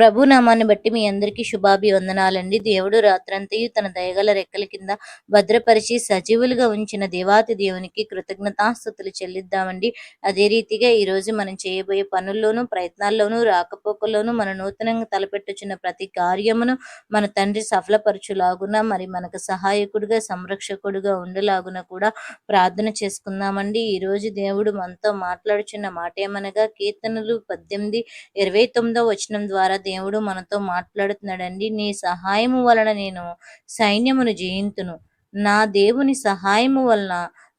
ప్రభు నామాన్ని బట్టి మీ అందరికీ శుభాభివందనాలండి. దేవుడు రాత్రంతయు తన దయగల రెక్కల కింద భద్రపరిచి సజీవులుగా ఉంచిన దేవాతి దేవునికి కృతజ్ఞతాస్థుతులు చెల్లిద్దామండి. అదే రీతిగా ఈ రోజు మనం చేయబోయే పనుల్లోనూ ప్రయత్నాల్లోనూ రాకపోకల్లోనూ మన నూతనంగా తలపెట్టుచున్న ప్రతి కార్యమును మన తండ్రి సఫలపరచులాగున మరి మనకు సహాయకుడిగా సంరక్షకుడిగా ఉండలాగున కూడా ప్రార్థన చేసుకుందామండి. ఈ రోజు దేవుడు మనతో మాట్లాడుచున్న మాట ఏమనగా కీర్తనలు పద్దెనిమిది ఇరవై తొమ్మిదో వచనం ద్వారా దేవుడు మనతో మాట్లాడుతున్నాడండి. నీ సహాయము వలన నేను సైన్యమును జయింతును. నా దేవుని సహాయము వలన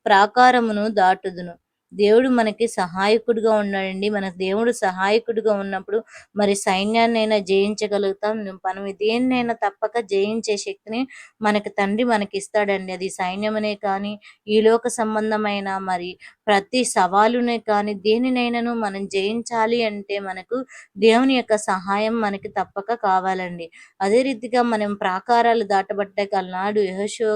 ప్రాకారమును దాటుదును. దేవుడు మనకి సహాయకుడిగా ఉన్నాడండి. మన దేవుడు సహాయకుడిగా ఉన్నప్పుడు మరి సైన్యాన్నైనా జయించగలుగుతాం. మనం దేన్నైనా తప్పక జయించే శక్తిని మనకి తండ్రి మనకి ఇస్తాడండి అది సైన్యమనే కానీ ఈ లోక సంబంధమైన మరి ప్రతి సవాలునే కానీ దేనినైనాను మనం జయించాలి అంటే మనకు దేవుని యొక్క సహాయం మనకి తప్పక కావాలండి. అదే రీతిగా మనం ప్రాకారాలు దాటబట్టాక అలనాడు యహోశివ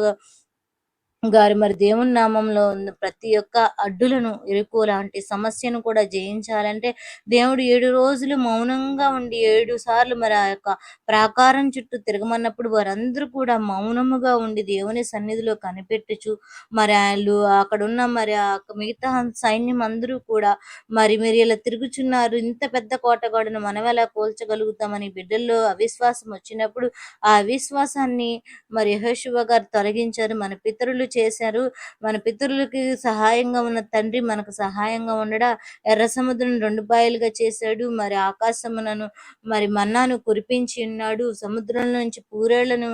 గారు మరి దేవుని నామంలో ఉన్న ప్రతి ఒక్క అడ్డులను ఇరుకు లాంటి సమస్యను కూడా జయించాలంటే దేవుడు ఏడు రోజులు మౌనంగా ఉండి ఏడు సార్లు మరి ఆ యొక్క ప్రాకారం చుట్టూ తిరగమన్నప్పుడు వారందరూ కూడా మౌనముగా ఉండి దేవుని సన్నిధిలో కనిపెట్టుచు మరి వాళ్ళు అక్కడ ఉన్న మరి ఆ మిగతా సైన్యం అందరూ కూడా మరి మీరు ఇలా తిరుగుచున్నారు ఇంత పెద్ద కోటగాడును మనం ఎలా కోల్చగలుగుతామని బిడ్డల్లో అవిశ్వాసం వచ్చినప్పుడు ఆ అవిశ్వాసాన్ని మరి యహోశివ గారు తొలగించారు. మన పితరులు చేశారు. మన పితరులకి సహాయంగా ఉన్న తండ్రి మనకు సహాయంగా ఉండడా? ఎర్ర సముద్రం రెండు పాయలుగా చేశాడు. మరి ఆకాశమునను మరి మన్నాను కురిపించి ఉన్నాడు. సముద్రం నుంచి పూరేళ్ళను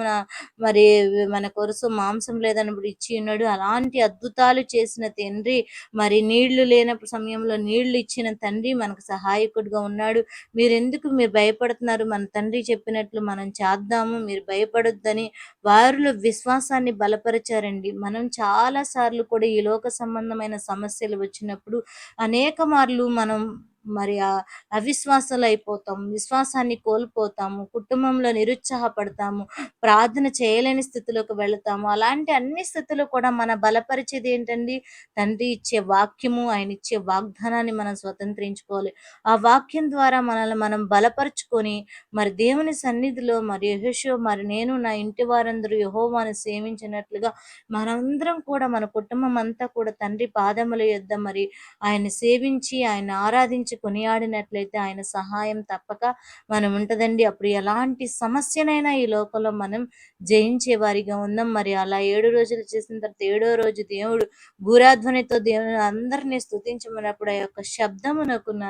మరి మన కొరసు మాంసం లేదన్నప్పుడు ఇచ్చి ఉన్నాడు. అలాంటి అద్భుతాలు చేసిన తండ్రి మరి నీళ్ళు లేనప్పుడు సమయంలో నీళ్ళు ఇచ్చిన తండ్రి మనకు సహాయకుడిగా ఉన్నాడు. మీరు ఎందుకు మీరు భయపడుతున్నారు? మన తండ్రి చెప్పినట్లు మనం చేద్దాము. మీరు భయపడొద్దని వారిలో విశ్వాసాన్ని బలపరిచారండి. మన చాలా సార్లు కూడా ఈ లోక సంబంధమైన సమస్యలు వచ్చినప్పుడు అనేక మార్లు మనం మరి ఆ అవిశ్వాసాలు అయిపోతాం విశ్వాసాన్ని కోల్పోతాము కుటుంబంలో నిరుత్సాహపడతాము ప్రార్థన చేయలేని స్థితిలోకి వెళతాము. అలాంటి అన్ని స్థితులు కూడా మన బలపరిచేది ఏంటండి? తండ్రి ఇచ్చే వాక్యము ఆయన ఇచ్చే వాగ్దానాన్ని మనం స్వతంత్రించుకోవాలి. ఆ వాక్యం ద్వారా మనల్ని మనం బలపరుచుకొని మరి దేవుని సన్నిధిలో మరి యహోషో మరి నేను నా ఇంటి వారందరూ యహోవాను సేవించినట్లుగా మనందరం కూడా మన కుటుంబం అంతా కూడా తండ్రి పాదముల యొద్ద మరి ఆయన సేవించి ఆయన ఆరాధించి గురించి కొనియాడినట్లయితే ఆయన సహాయం తప్పక మనం ఉంటదండి. అప్పుడు ఎలాంటి సమస్యనైనా ఈ లోకంలో మనం జయించే వారిగా ఉన్నాం మరి అలా ఏడు రోజులు చేసిన తర్వాత ఏడో రోజు దేవుడు భూరాధ్వనితో దేవుని అందరినీ స్థుతించమన్నప్పుడు ఆ యొక్క శబ్దమునకున్న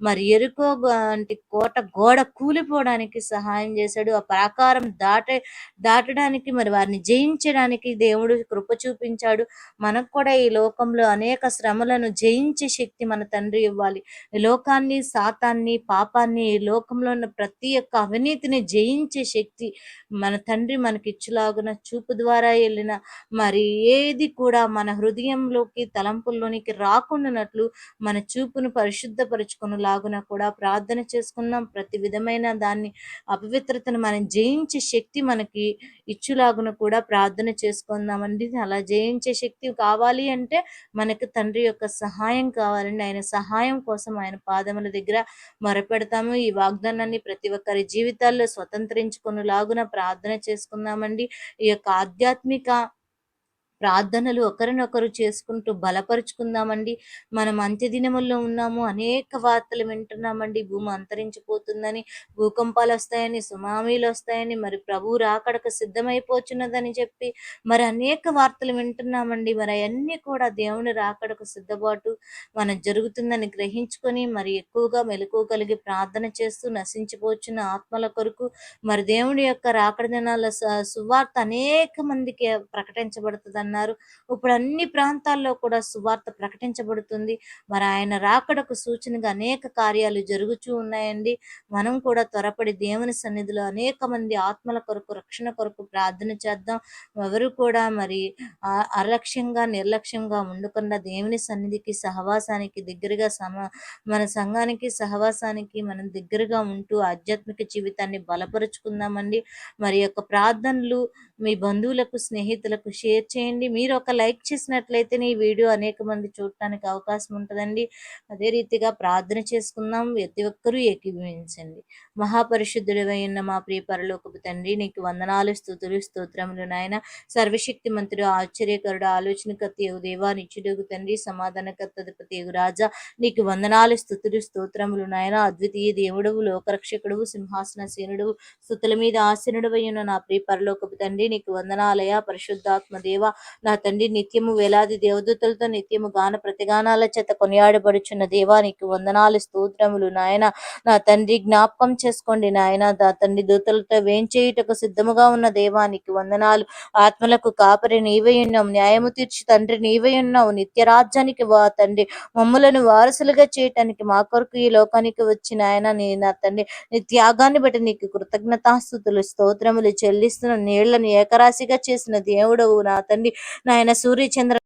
మరి ఎరుకో వంటి కోట గోడ కూలిపోవడానికి సహాయం చేశాడు. ఆ ప్రాకారం దాటే దాటడానికి మరి వారిని జయించడానికి దేవుడు కృప చూపించాడు. మనకు కూడా ఈ లోకంలో అనేక శ్రమలను జయించే శక్తి మన తండ్రి ఇవ్వాలి. లోకాన్ని సాతాన్ని పాపాన్ని లోకంలో ఉన్న ప్రతి ఒక్క అవినీతిని జయించే శక్తి మన తండ్రి మనకి ఇచ్చులాగున చూపు ద్వారా వెళ్ళిన మరి ఏది కూడా మన హృదయంలోకి తలంపుల్లోనికి రాకుండానట్లు మన చూపును పరిశుద్ధపరుచుకుని లాగున కూడా ప్రార్థన చేసుకుందాం. ప్రతి విధమైన దాన్ని అపవిత్రతను మనం జయించే శక్తి మనకి ఇచ్చులాగున కూడా ప్రార్థన చేసుకుందామండి. అలా జయించే శక్తి కావాలి అంటే మనకు తండ్రి యొక్క సహాయం కావాలండి. ఆయన సహాయం కోసం ఆయన పాదముల దగ్గర మొరపెడతాము. ఈ వాగ్దానాన్ని ప్రతి ఒక్కరి జీవితాల్లో స్వతంత్రించుకునేలాగున ప్రార్థన చేసుకుందామండి. ఈ యొక్క ఆధ్యాత్మిక ప్రార్థనలు ఒకరినొకరు చేసుకుంటూ బలపరుచుకుందామండి. మనం అంత్యదినముల్లో ఉన్నాము అనేక వార్తలు వింటున్నామండి. భూమి అంతరించిపోతుందని భూకంపాలు వస్తాయని సునామీలు వస్తాయని మరి ప్రభు రాకడకు సిద్ధమైపోతున్నదని చెప్పి మరి అనేక వార్తలు వింటున్నామండి. మరి అవన్నీ కూడా దేవుని రాకడకు సిద్ధపాటు మనం జరుగుతుందని గ్రహించుకొని మరి ఎక్కువగా మెలకు కలిగి ప్రార్థన చేస్తూ నశించిపోచున్న ఆత్మల కొరకు మరి దేవుడి యొక్క రాకడ దినాల సువార్త అనేక మందికి ప్రకటించబడుతుంది అన్నారు. ఇప్పుడు అన్ని ప్రాంతాల్లో కూడా సువార్త ప్రకటించబడుతుంది. మరి ఆయన రాకడకు సూచనగా అనేక కార్యాలు జరుగుతూ ఉన్నాయండి. మనం కూడా త్వరపడి దేవుని సన్నిధిలో అనేక మంది ఆత్మల కొరకు రక్షణ కొరకు ప్రార్థన చేద్దాం. ఎవరు కూడా మరి అలక్ష్యంగా నిర్లక్ష్యంగా ఉండకుండా దేవుని సన్నిధికి సహవాసానికి దగ్గరగా సమ మన సంఘానికి సహవాసానికి మనం దగ్గరగా ఉంటూ ఆధ్యాత్మిక జీవితాన్ని బలపరుచుకుందామండి. మరి యొక్క ప్రార్థనలు మీ బంధువులకు స్నేహితులకు షేర్ చేయండి. మీరు ఒక లైక్ చేసినట్లయితే ఈ వీడియో అనేక మంది చూడటానికి అవకాశం ఉంటుందండి. అదే రీతిగా ప్రార్థన చేసుకుందాం. ప్రతి ఒక్కరూ ఏకీభవించండి. మహాపరిశుద్ధుడివై ఉన్న మా ప్రియ పరలోకపు తండ్రి నీకు వందనాలు స్థుతులు స్తోత్రములు నాయన. సర్వశక్తి మంత్రుడు ఆశ్చర్యకరుడు ఆలోచనకర్త యగు దేవా నిత్యుడగు తండ్రి సమాధానకర్త అధిపతి యగు రాజా. నీకు వందనాలు స్థుతులు స్తోత్రములు నాయన. అద్వితీయ దేవుడవు లోకరక్షకుడు సింహాసన సేనుడు స్థుతుల మీద ఆసీనుడు ఉన్న నా ప్రియ పరలోకపు తండ్రి నీకు వందనాలయ పరిశుద్ధాత్మ దేవ నా తండ్రి నిత్యము వేలాది దేవదూతలతో నిత్యము గాన ప్రతిగానాల చేత కొనియాడబడుచున్న దేవా నీకు వందనాలు స్తోత్రములు నాయన. నా తండ్రి జ్ఞాపకం చేసుకోండి నాయన. నా తండ్రి దూతలతో వేంచేయుటకు సిద్ధముగా ఉన్న దేవానికి వందనాలు. ఆత్మలకు కాపరి నీవై ఉన్నావు. న్యాయము తీర్చి తండ్రి నీవై ఉన్నావు. నిత్య రాజ్యానికి వా తండ్రి. మమ్మలను వారసులుగా చేయటానికి మా కొరకు ఈ లోకానికి వచ్చిన ఆయన నీ నా తండ్రి నీ త్యాగాన్ని బట్టి నీకు కృతజ్ఞతాస్థుతులు స్తోత్రములు చెల్లిస్తున్న నీళ్ళను ఏకరాశిగా చేసిన దేవుడవు నా తండ్రి. నాయన సూర్యచంద్ర